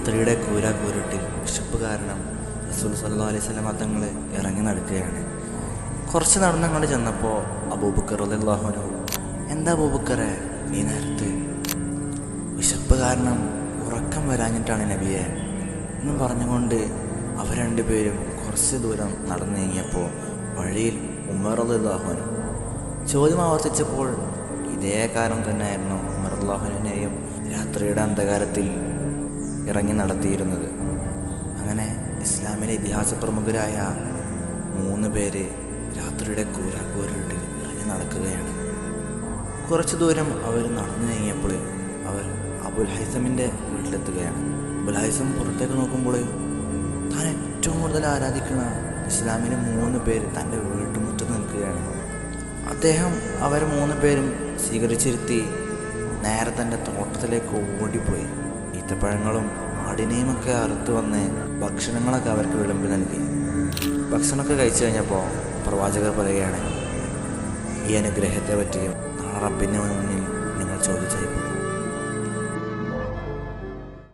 രാത്രിയുടെ കൂര കൂരിട്ടിൽ വിശപ്പ് കാരണം റസൂൽ സല്ലാ അലൈഹി സ്വലമ തങ്ങൾ ഇറങ്ങി നടക്കുകയാണ്. കുറച്ച് നടന്ന് അങ്ങോട്ട് ചെന്നപ്പോൾ അബൂബക്കർ അള്ളാഹുനു എന്താ അബൂബക്കറെ നീ നേരത്ത് വിശപ്പ് കാരണം ഉറക്കം വരാഞ്ഞിട്ടാണ് നബിയെ? എന്ന് പറഞ്ഞുകൊണ്ട് അവർ രണ്ടുപേരും കുറച്ച് ദൂരം നടന്നു നീങ്ങിയപ്പോൾ വഴിയിൽ ഉമർ അള്ളാഹുനു ചോദ്യം ആവർത്തിച്ചപ്പോൾ ഇതേ കാരണം തന്നെയായിരുന്നു ഉമർ അള്ളാഹുവിനെയും രാത്രിയുടെ അന്ധകാരത്തിൽ ഇറങ്ങി നടത്തിയിരുന്നത്. അങ്ങനെ ഇസ്ലാമിലെ ഇതിഹാസ പ്രമുഖരായ മൂന്ന് പേര് രാത്രിയുടെ കൂരാക്കൂരിട്ടിൽ ഇറങ്ങി നടക്കുകയാണ്. കുറച്ച് ദൂരം അവർ നടന്നു നീങ്ങിയപ്പോൾ അവർ അബുൽ ഹൈസമിന്റെ വീട്ടിലെത്തുകയാണ്. അബുൽ ഹൈസം പുറത്തേക്ക് നോക്കുമ്പോൾ താൻ ഏറ്റവും കൂടുതൽ ആരാധിക്കുന്ന ഇസ്ലാമിലെ മൂന്ന് പേര് തന്റെ വീട്ടുമുറ്റത്ത് നിൽക്കുകയാണ്. അദ്ദേഹം അവർ മൂന്ന് പേരും സ്വീകരിച്ചിരുത്തി നേരെ തന്റെ തോട്ടത്തിലേക്ക് ഓടിപ്പോയി. ഈത്തപ്പഴങ്ങളും ആടിനെയുമൊക്കെ അറുത്ത് വന്ന് ഭക്ഷണങ്ങളൊക്കെ അവർക്ക് വിളമ്പി നൽകി. ഭക്ഷണമൊക്കെ കഴിച്ചു കഴിഞ്ഞപ്പോൾ പ്രവാചകർ പറയുകയാണ് ഈ അനുഗ്രഹത്തെ പറ്റിയും നാളെ റബ്ബിന്റെ മുന്നിൽ നിങ്ങൾ ചോദിച്ചേക്കും